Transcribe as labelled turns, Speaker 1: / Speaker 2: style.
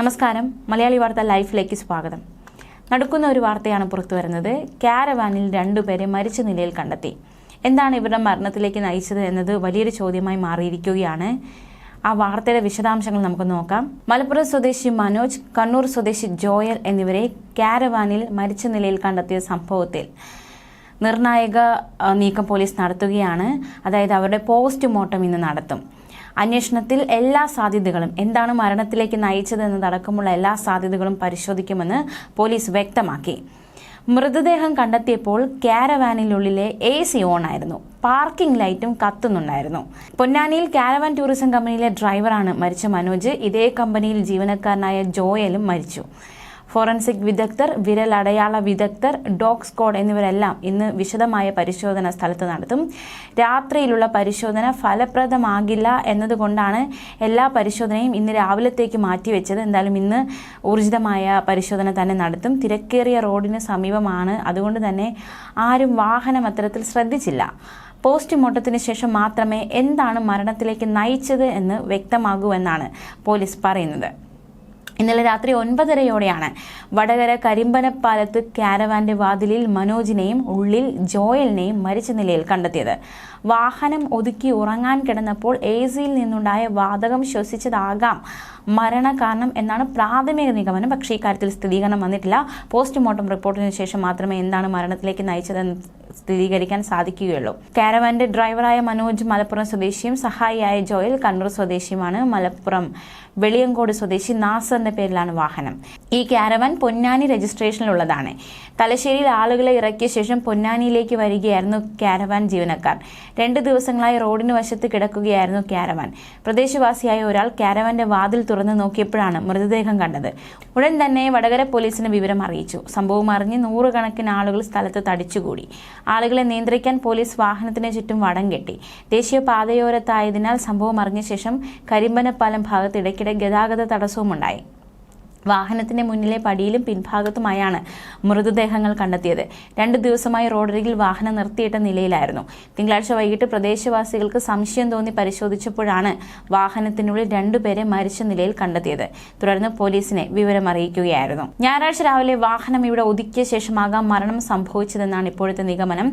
Speaker 1: നമസ്കാരം. മലയാളി വാർത്ത ലൈഫിലേക്ക് സ്വാഗതം. നടക്കുന്ന ഒരു വാർത്തയാണ് പുറത്തു വരുന്നത്. ക്യാരവാനിൽ രണ്ടുപേരെ മരിച്ച നിലയിൽ കണ്ടെത്തി. എന്താണ് ഇവരുടെ മരണത്തിലേക്ക് നയിച്ചത് എന്നത് വലിയൊരു ചോദ്യമായി മാറിയിരിക്കുകയാണ്. ആ വാർത്തയുടെ വിശദാംശങ്ങൾ നമുക്ക് നോക്കാം. മലപ്പുറം സ്വദേശി മനോജ് കണ്ണൂർ സ്വദേശി ജോയൽ എന്നിവരെ കാരവാനിൽ മരിച്ച നിലയിൽ കണ്ടെത്തിയ സംഭവത്തിൽ നിർണായക നീക്കം പോലീസ് നടത്തുകയാണ്. അതായത് അവരുടെ പോസ്റ്റ്മോർട്ടം ഇന്ന് നടത്തും. അന്വേഷണത്തിൽ എല്ലാ സാധ്യതകളും എന്താണ് മരണത്തിലേക്ക് നയിച്ചത് എന്നതടക്കമുള്ള എല്ലാ സാധ്യതകളും പരിശോധിക്കുമെന്ന് പോലീസ് വ്യക്തമാക്കി. മൃതദേഹം കണ്ടെത്തിയപ്പോൾ കാരവാനിലുള്ളിലെ എ സി ഓൺ ആയിരുന്നു പാർക്കിംഗ് ലൈറ്റും കത്തുന്നുണ്ടായിരുന്നു. പൊന്നാനിയിൽ കാരവാൻ ടൂറിസം കമ്പനിയിലെ ഡ്രൈവറാണ് മരിച്ച മനോജ്. ഇതേ കമ്പനിയിൽ ജീവനക്കാരനായ ജോയലും മരിച്ചു. ഫോറൻസിക് വിദഗ്ധർ വിരൽ അടയാള വിദഗ്ധർ ഡോഗ് സ്ക്വാഡ് എന്നിവരെല്ലാം ഇന്ന് വിശദമായ പരിശോധന സ്ഥലത്ത് നടത്തും. രാത്രിയിലുള്ള പരിശോധന ഫലപ്രദമാകില്ല എന്നതുകൊണ്ടാണ് എല്ലാ പരിശോധനയും ഇന്ന് രാവിലത്തേക്ക് മാറ്റിവെച്ചത്. എന്തായാലും ഇന്ന് ഊർജിതമായ പരിശോധന തന്നെ നടത്തും. തിരക്കേറിയ റോഡിന് സമീപമാണ്. അതുകൊണ്ട് തന്നെ ആരും വാഹനം അത്തരത്തിൽ ശ്രദ്ധിച്ചില്ല. പോസ്റ്റ്മോർട്ടത്തിന് ശേഷം മാത്രമേ എന്താണ് മരണത്തിലേക്ക് നയിച്ചത് എന്ന് വ്യക്തമാകൂ എന്നാണ് പോലീസ് പറയുന്നത്. ഇന്നലെ രാത്രി ഒൻപതരയോടെയാണ് വടകര കരിമ്പനപ്പാലത്ത് കാരവാന്റെ വാതിലിൽ മനോജിനെയും ഉള്ളിൽ ജോയലിനെയും മരിച്ച നിലയിൽ കണ്ടെത്തിയത്. വാഹനം ഒതുക്കി ഉറങ്ങാൻ കിടന്നപ്പോൾ എ സിയിൽ നിന്നുണ്ടായ വാതകം ശ്വസിച്ചതാകാം മരണകാരണം എന്നാണ് പ്രാഥമിക നിഗമനം. പക്ഷേ ഇക്കാര്യത്തിൽ സ്ഥിരീകരണം വന്നിട്ടില്ല. പോസ്റ്റ്മോർട്ടം റിപ്പോർട്ടിന് ശേഷം മാത്രമേ എന്താണ് മരണത്തിലേക്ക് നയിച്ചതെന്ന് സ്ഥിരീകരിക്കാൻ സാധിക്കുകയുള്ളൂ. കാരവാന്റെ ഡ്രൈവറായ മനോജ് മലപ്പുറം സ്വദേശിയും സഹായിയായ ജോയൽ കണ്ണൂർ സ്വദേശിയുമാണ്. മലപ്പുറം വെളിയങ്കോട് സ്വദേശി നാസറിന്റെ പേരിലാണ് വാഹനം. ഈ കാരവാൻ പൊന്നാനി രജിസ്ട്രേഷനിലുള്ളതാണ്. തലശ്ശേരിയിൽ ആളുകളെ ഇറക്കിയ ശേഷം പൊന്നാനിയിലേക്ക് വരികയായിരുന്നു കാരവാൻ ജീവനക്കാർ. രണ്ട് ദിവസങ്ങളായി റോഡിന് വശത്ത് കിടക്കുകയായിരുന്നു കാരവാൻ. പ്രദേശവാസിയായ ഒരാൾ കാരവാന്റെ വാതിൽ തുറന്ന് നോക്കിയപ്പോഴാണ് മൃതദേഹം കണ്ടത്. ഉടൻ തന്നെ വടകര പോലീസിന് വിവരം അറിയിച്ചു. സംഭവം അറിഞ്ഞ് നൂറുകണക്കിന് ആളുകൾ സ്ഥലത്ത് തടിച്ചുകൂടി. ആളുകളെ നിയന്ത്രിക്കാൻ പോലീസ് വാഹനത്തിന് ചുറ്റും വടം കെട്ടി. ദേശീയപാതയോരത്തായതിനാൽ സംഭവം അറിഞ്ഞ ശേഷം കരിമ്പനപ്പാലം ഭാഗത്ത് ഇടയ്ക്കിടെ ഗതാഗത തടസ്സവുമുണ്ടായി. വാഹനത്തിന്റെ മുന്നിലെ പടിയിലും പിൻഭാഗത്തുമായാണ് മൃതദേഹങ്ങൾ കണ്ടെത്തിയത്. രണ്ട് ദിവസമായി റോഡരികിൽ വാഹനം നിർത്തിയിട്ട നിലയിലായിരുന്നു. തിങ്കളാഴ്ച വൈകിട്ട് പ്രദേശവാസികൾക്ക് സംശയം തോന്നി പരിശോധിച്ചപ്പോഴാണ് വാഹനത്തിനുള്ളിൽ രണ്ടുപേരെ മരിച്ച നിലയിൽ കണ്ടെത്തിയത്. തുടർന്ന് പോലീസിനെ വിവരം അറിയിക്കുകയായിരുന്നു. ഞായറാഴ്ച രാവിലെ വാഹനം ഇവിടെ ഒതുക്കിയ ശേഷമാകാം മരണം സംഭവിച്ചതെന്നാണ് ഇപ്പോഴത്തെ നിഗമനം.